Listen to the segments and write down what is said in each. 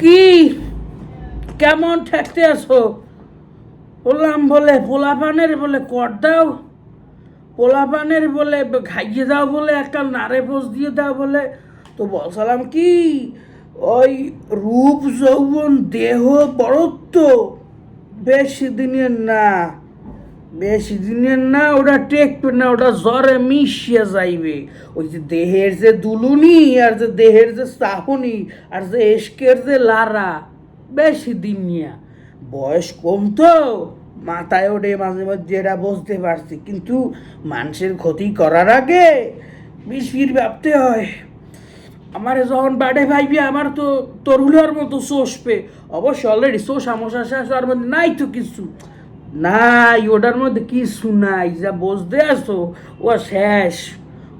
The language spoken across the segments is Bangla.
কি? কেমন ঠেকতে আসো বললাম বলে, পোলাপানের বলে কর দাও। পোলাপানের বলে খাইয়ে দাও বলে, একটা নারে পোষ দিয়ে দাও বলে। তো বলছিলাম কি? ওই রূপ যৌবন দেহ বড়ত্ব বেশি দিনের না। বেশি দিনের না, ওটা টেকবে না, ওটা জ্বরে মিশিয়ে যাইবে। ওই যে দেহের যে দুলুনি, আর যে দেহের যে সাহনি আর যে এসকের যে লারা বেশি দিন নিয়া। বয়স কম তো, মাথায় ওঠে মাঝে মাঝে এটা বুঝতে পারছি, কিন্তু মানুষের ক্ষতি করার আগে বিষ ভাবতে হয়। আমার যখন বাড়ে ভাইবি, আমার তো তরুলের মতো চষবে। অবশ্য অলরেডি চোষা মশা শেষ আর নাই তো কিছু। নাই, ওটার মধ্যে কি শুনাই যা বসতে আসো ও শেষ।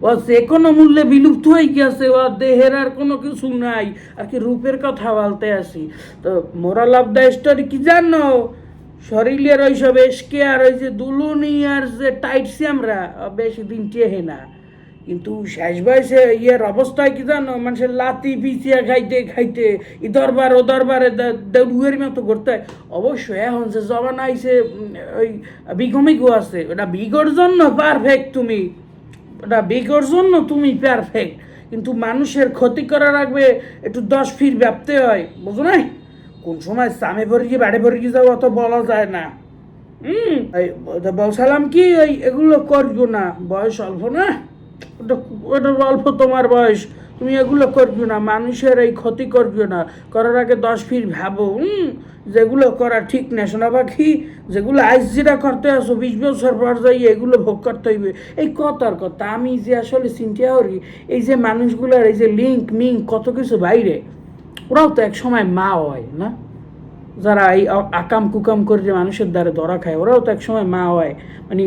ও যে কোনো মূল্যে বিলুপ্ত হয়ে গেছে, ও দেহের আর কোনো কিছু নাই। আর কি রূপের কথা বলতে আসি। তো মোরাল অফ দ্য স্টোরি কি জানো? শরীরের ওইসব এসকে আর ওই যে দুলুনি আর যে টাইটছি আমরা বেশি দিন টেহে না। কিন্তু শেষ বয়সে ইয়ের অবস্থায় কি জানো? মানুষের লাতি পিছিয়া খাইতে খাইতে, ই দরবার, ও দরবারে মতো করতে। হয়। অবশ্যই এখন যে জবান আইসে ওই বিঘমিগো আছে, ওটা বিগর জন্য পারফেক্ট তুমি। ওটা বিগর জন্য তুমি পারফেক্ট কিন্তু মানুষের ক্ষতি করা রাখবে একটু দশ ফির ব্যাপতে হয়, বুঝো না কোন সময় সামে ভরে গিয়ে বাড়ি ভরে গিয়ে যাও অত বলা যায় না। হুম? বলছিলাম কি ওই এগুলো করব না। বয়স অল্প না? ওটা অল্প তোমার বয়স। তুমি এগুলো করব না, মানুষের এই ক্ষতি করব না। করার আগে দশ ফিট ভাবো, হুম? যেগুলো করা ঠিক না শোনা পাখি যেগুলো আইস যেটা করতে আসো, বিশ বছর পর যাই এগুলো ভোগ করতে হইবে। এই কত কথার কথা আমি যে আসলে চিন্তা করি এই যে মানুষগুলোর এই যে লিঙ্ক মিঙ্ক কত কিছু বাইরে, ওরাও তো এক সময় মা হয়, না? যারা এই আকাম কুকাম করে যে মানুষের দ্বারা ধরা খায়, ওরাও তো একসময় মা হয়। মানে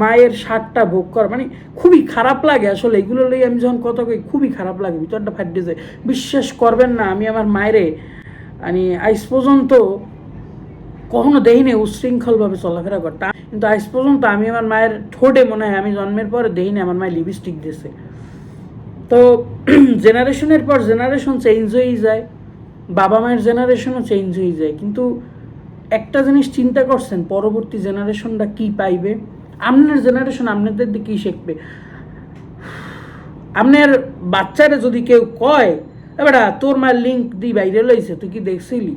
মায়ের স্বাদটা ভোগ কর মানে খুবই খারাপ লাগে আসলে। এগুলো লই আমি যখন কথা কই, খুবই খারাপ লাগে, ভিতরটা ফাটিয়ে যায়। বিশ্বাস করবেন না, আমি আমার মায়েরে মানে আইস পর্যন্ত কখনো দেখিনি উশৃঙ্খলভাবে চলাফেরা করতাম কিন্তু আজ পর্যন্ত আমি আমার মায়ের ঠোঁটে মনে হয় আমি জন্মের পরে দেখিনি আমার মায়ের লিপস্টিক দিয়েছে তো জেনারেশনের পর জেনারেশন চেঞ্জ হয়েই যায়। বাবা মায়ের জেনারেশনও চেঞ্জ হয়ে যায়। কিন্তু একটা জিনিস চিন্তা করছেন, পরবর্তী জেনারেশনটা কি পাইবে? আপনার জেনারেশন আপনাদের দিয়ে কী শিখবে? আপনার বাচ্চারা যদি কেউ কয় এবারা তোর মায়ের লিঙ্ক দি বাইরে লইছে তুই কি দেখছিলি?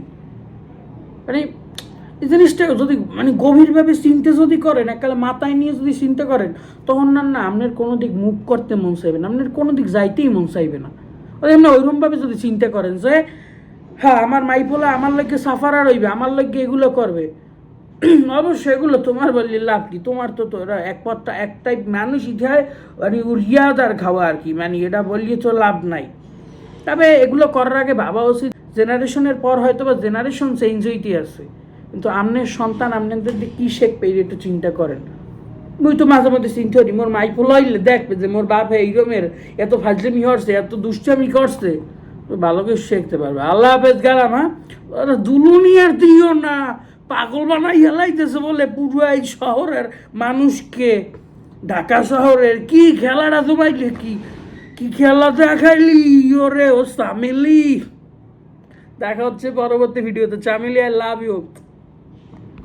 মানে এই জিনিসটা যদি মানে গভীরভাবে চিন্তা যদি করেন একালে মাথায় নিয়ে যদি চিন্তা করেন, তখন না না আপনার কোনো দিক মুভ করতে মন চাইবে না আপনার কোনো দিক যাইতেই মন চাইবে না। এমনি ওইরকমভাবে যদি চিন্তা করেন যে হ্যাঁ আমার মাইফোলা আমার লোককে সাফারা রইবে, আমার লোককে এগুলো করবে। অবশ্যই এগুলো তোমার বললি লাভ কি? তোমার তো তোরা এক পথটা একটাই মানুষ ইতিহায় মানে উড়িয়াদার খাওয়া আর কি মানে এটা বললে তো লাভ নাই। তবে এগুলো করার আগে ভাবা উচিত, জেনারেশনের পর হয়তো বা জেনারেশন চেঞ্জ হইতে আছে। কিন্তু আমনের সন্তান আপনাদের দিয়ে কী শিখবে এটা একটু চিন্তা করেন। মুই তো মাঝে মধ্যে চিন্তা করি, মোর মাই পোলাইলে দেখবে যে মোর বাপ এইরমের এত ফাজলামি করছে, এত দুষ্টামি করছে। ভালো কিছু শিখতে পারবে। আল্লাহ হাফেজ গেলাম হ্যাঁ? আরে দিও না, পাগল বানাই হেলাইতেছে বলে পুরুয়াই শহরের মানুষকে। ঢাকা শহরের কি খেলাটা তোমায় কি? কি খেলা দেখাইলি? ওরে ও সামিলি দেখা হচ্ছে পরবর্তী ভিডিওতে। চামিলি আই লাভ ইউ